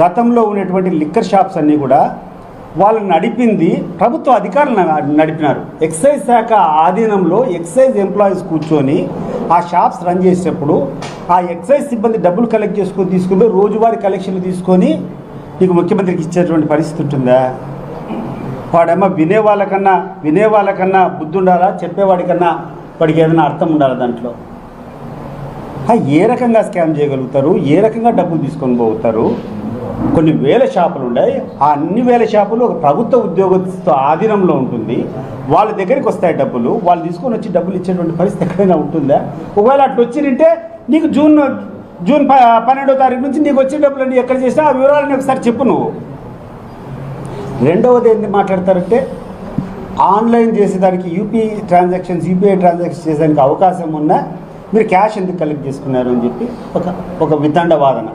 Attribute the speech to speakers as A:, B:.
A: గతంలో ఉన్నటువంటి liquor shops అన్నీ కూడా వాళ్ళు నడిపింది ప్రభుత్వ అధికారులు నడిపినారు. ఎక్సైజ్ శాఖ ఆధీనంలో ఎక్సైజ్ ఎంప్లాయీస్ కూర్చొని ఆ షాప్స్ రన్ చేసేటప్పుడు ఆ ఎక్సైజ్ సిబ్బంది డబ్బులు కలెక్ట్ చేసుకొని తీసుకుని రోజువారీ కలెక్షన్లు తీసుకొని నీకు ముఖ్యమంత్రికి ఇచ్చేటువంటి పరిస్థితి ఉంటుందా? వాడేమో వినే వాళ్ళకన్నా బుద్ధి ఉండాలా? చెప్పేవాడికన్నా వాడికి ఏదైనా అర్థం ఉండాలా దాంట్లో? ఏ రకంగా స్కామ్ చేయగలుగుతారు? ఏ రకంగా డబ్బులు తీసుకొని పోతారు? కొన్ని వేల షాపులు ఉన్నాయి. ఆ అన్ని వేల షాపులు ఒక ప్రభుత్వ ఉద్యోగస్తు ఆధీనంలో ఉంటుంది. వాళ్ళ దగ్గరికి వస్తాయి డబ్బులు. వాళ్ళు తీసుకొని వచ్చి డబ్బులు ఇచ్చేటువంటి పరిస్థితి ఎక్కడైనా ఉంటుందా? ఒకవేళ అట్లా వచ్చిందంటే నీకు జూన్ జూన్ ప పన్నెండో తారీఖు నుంచి నీకు వచ్చే డబ్బులు ఎక్కడ చేసినా ఆ వివరాలని ఒకసారి చెప్పు నువ్వు. రెండవది ఏంటి మాట్లాడతారంటే ఆన్లైన్ చేసేదానికి యూపీఐ ట్రాన్సాక్షన్స్ యూపీఐ ట్రాన్సాక్షన్స్ చేసేదానికి అవకాశం ఉన్నా మీరు క్యాష్ ఎందుకు కలెక్ట్ చేసుకున్నారు అని చెప్పి ఒక ఒక వితండ వాదన